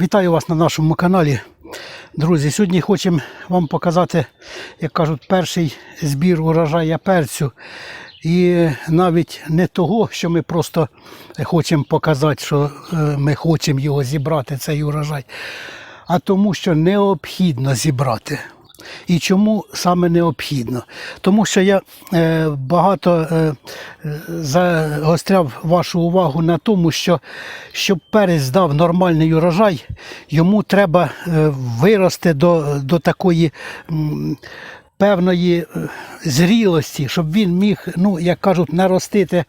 Вітаю вас на нашому каналі. Друзі, сьогодні хочемо вам показати, як кажуть, перший збір урожая перцю. І навіть не того, що ми просто хочемо показати, що е, ми хочемо його зібрати, цей урожай, а тому, що необхідно зібрати. І чому саме необхідно? Тому що я е, багато е, е, загостряв вашу увагу на тому, що щоб перець дав нормальний урожай, йому треба вирости до, до такої. Певної е, зрілості, щоб він міг, ну як кажуть, наростити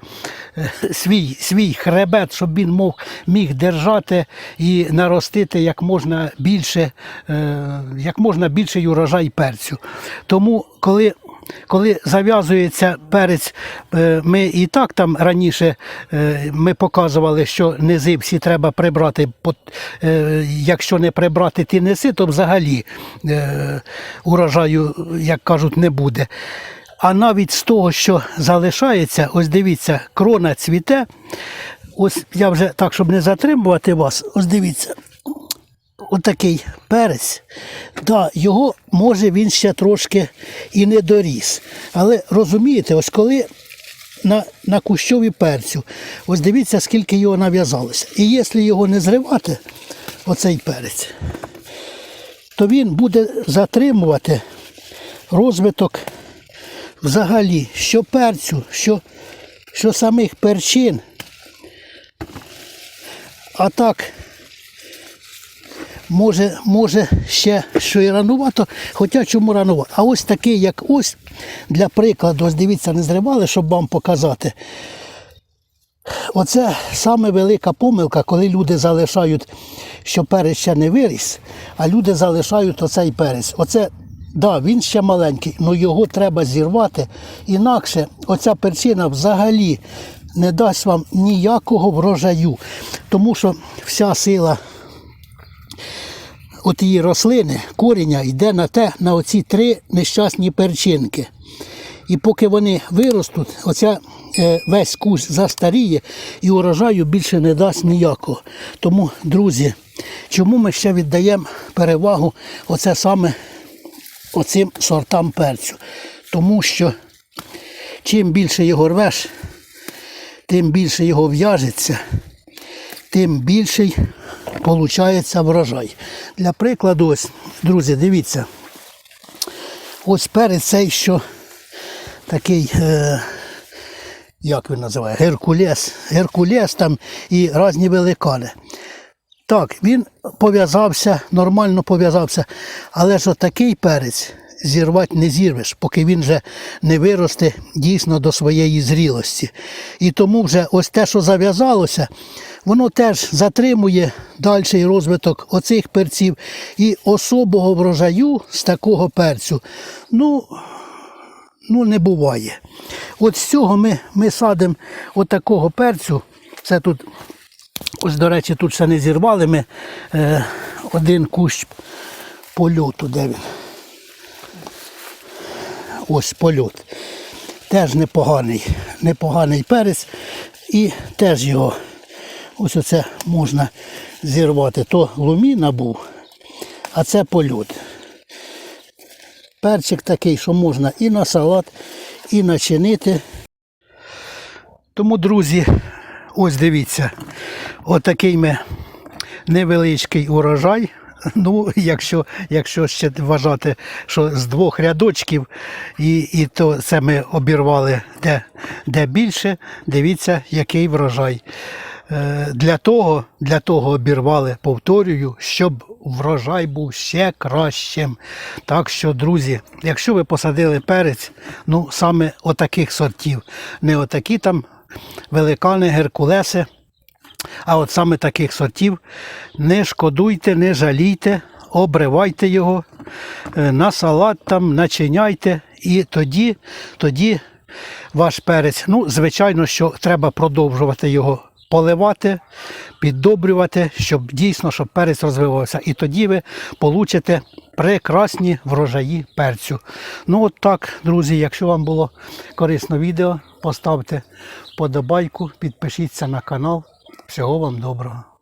е, свій, свій хребет, щоб він мог, міг держати і наростити як можна більше, е, як можна більший урожай перцю. Тому, коли коли зав'язується перець, е, ми і так там раніше е, ми показували, що низи всі треба прибрати. е, Якщо не прибрати ті низи, то взагалі урожаю, як кажуть, не буде. А навіть з того, що залишається, ось дивіться, крона цвіте. Ось я вже так, щоб не затримувати вас, ось дивіться, отакий перець, да, його може він ще трошки і не доріс. Але розумієте, ось коли на, на кущові перцю, ось дивіться, скільки його нав'язалося. І якщо його не зривати, оцей перець, то він буде затримувати розвиток взагалі що перцю, що, що самих перчин. А так може, може ще що і ранувато, хоча чому ранувато. А ось такий, як ось, для прикладу, ось дивіться, не зривали, щоб вам показати. Оце саме велика помилка, коли люди залишають, що перець ще не виріс, а люди залишають оцей перець. Оце, да, він ще маленький, але його треба зірвати. Інакше оця перчина взагалі не дасть вам ніякого врожаю. Тому що вся сила от її рослини, коріння йде на те, на оці три нещасні перчинки. І поки вони виростуть, оця е, весь кущ застаріє і урожаю більше не дасть ніякого. Тому, друзі, чому ми ще віддаємо перевагу оце саме оцим сортам перцю? Тому що чим більше його рвеш, тим більше його в'яжеться, тим більший виходить врожай. Для прикладу, ось, друзі, дивіться. Ось перець цей, що такий, е, як він називає, Геркулес. Геркулес там і різні великани. Так, він пов'язався, нормально пов'язався, але ж такий перець зірвати не зірвеш, поки він вже не виросте дійсно до своєї зрілості. І тому вже ось те, що зав'язалося, воно теж затримує дальший розвиток оцих перців і особого врожаю з такого перцю. Ну, ну не буває. От з цього ми, ми садимо от такого перцю. Це тут, ось, до речі, тут ще не зірвали ми е, один кущ польоту, де він. Ось польот. Теж непоганий, непоганий перець. І теж його ось оце можна зірвати. То луміна був, а це польот. Перчик такий, що можна і на салат, і начинити. Тому, друзі, ось дивіться, отакий ми невеличкий урожай. Ну, якщо, якщо ще вважати, що з двох рядочків, і, і то це ми обірвали де, де більше, дивіться, який врожай. Е, Для того, для того обірвали, повторюю, щоб врожай був ще кращим. Так що, друзі, якщо ви посадили перець, ну саме отаких сортів, не отакі там великани, геркулеси, а от саме таких сортів не шкодуйте, не жалійте, обривайте його е, на салат там, начиняйте, і тоді, тоді ваш перець, ну, звичайно, що треба продовжувати його поливати, піддобрювати, щоб дійсно щоб перець розвивався. І тоді ви получите прекрасні врожаї перцю. Ну от так, друзі, якщо вам було корисно відео, поставте вподобайку, підпишіться на канал. Всього вам доброго.